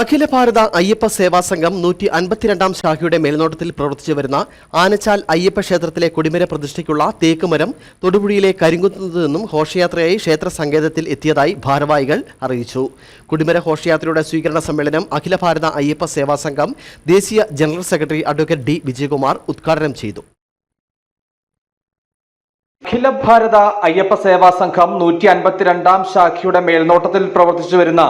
അഖില ഭാരത അയ്യപ്പ സേവാ സംഘം നൂറ്റി അൻപത്തിരണ്ടാം ശാഖയുടെ മേൽനോട്ടത്തിൽ പ്രവർത്തിച്ചു വരുന്ന ആനച്ചാൽ അയ്യപ്പ ക്ഷേത്രത്തിലെ കൊടിമര പ്രതിഷ്ഠയ്ക്കുള്ള തേക്കുമരം തൊടുപുഴയിലെ കരിങ്കുന്നത്തു നിന്നും ഘോഷയാത്രയായി ക്ഷേത്ര സങ്കേതത്തിൽ എത്തിയതായി ഭാരവാഹികൾ അറിയിച്ചു. കുടിമര ഘോഷയാത്രയുടെ സ്വീകരണ സമ്മേളനം അഖില ഭാരത അയ്യപ്പ സേവാ സംഘം ദേശീയ general secretary advocate D Vijayakumar ഉദ്ഘാടനം ചെയ്തു. അഖില ഭാരത അയ്യപ്പ സേവാ സംഘം നൂറ്റി അൻപത്തിരണ്ടാം ശാഖയുടെ മേൽനോട്ടത്തിൽ പ്രവർത്തിച്ചു വരുന്ന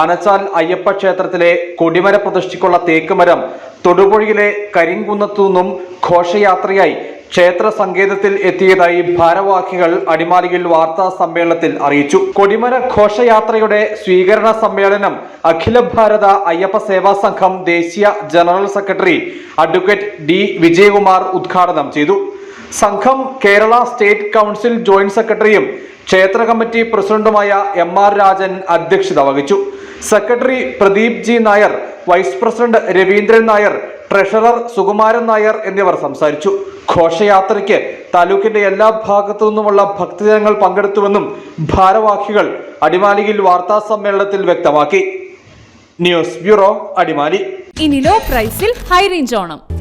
അനച്ചാൽ അയ്യപ്പ ക്ഷേത്രത്തിലെ കൊടിമര പ്രതിഷ്ഠയ്ക്കുള്ള തേക്കുമരം തൊടുപുഴയിലെ കരിങ്കുന്നത്തു നിന്നും ഘോഷയാത്രയായി ക്ഷേത്ര സങ്കേതത്തിൽ എത്തിയതായി ഭാരവാഹികൾ അടിമാലിയിൽ വാർത്താ സമ്മേളനത്തിൽ അറിയിച്ചു. കൊടിമര ഘോഷയാത്രയുടെ സ്വീകരണ സമ്മേളനം അഖില ഭാരത അയ്യപ്പ സേവാ സംഘം ദേശീയ general secretary advocate D Vijayakumar ഉദ്ഘാടനം ചെയ്തു. സംഘം കേരള സ്റ്റേറ്റ് കൗൺസിൽ ജോയിന്റ് സെക്രട്ടറിയും ക്ഷേത്ര കമ്മിറ്റി പ്രസിഡന്റുമായ എം ആർ രാജൻ അധ്യക്ഷത വഹിച്ചു. Secretary Pradeep G Nair vice president Raveendran Nair treasurer Sukumaran Nair എന്നിവർ സംസാരിച്ചു. ഘോഷയാത്രയ്ക്ക് താലൂക്കിന്റെ എല്ലാ ഭാഗത്തു നിന്നുമുള്ള ഭക്തജനങ്ങൾ പങ്കെടുത്തുവെന്നും ഭാരവാഹികൾ അടിമാലിയിൽ വാർത്താ സമ്മേളനത്തിൽ വ്യക്തമാക്കി. News bureau Adimali. ഇനി ലോ പ്രൈസിൽ ഹൈ റേഞ്ച് ഓണം.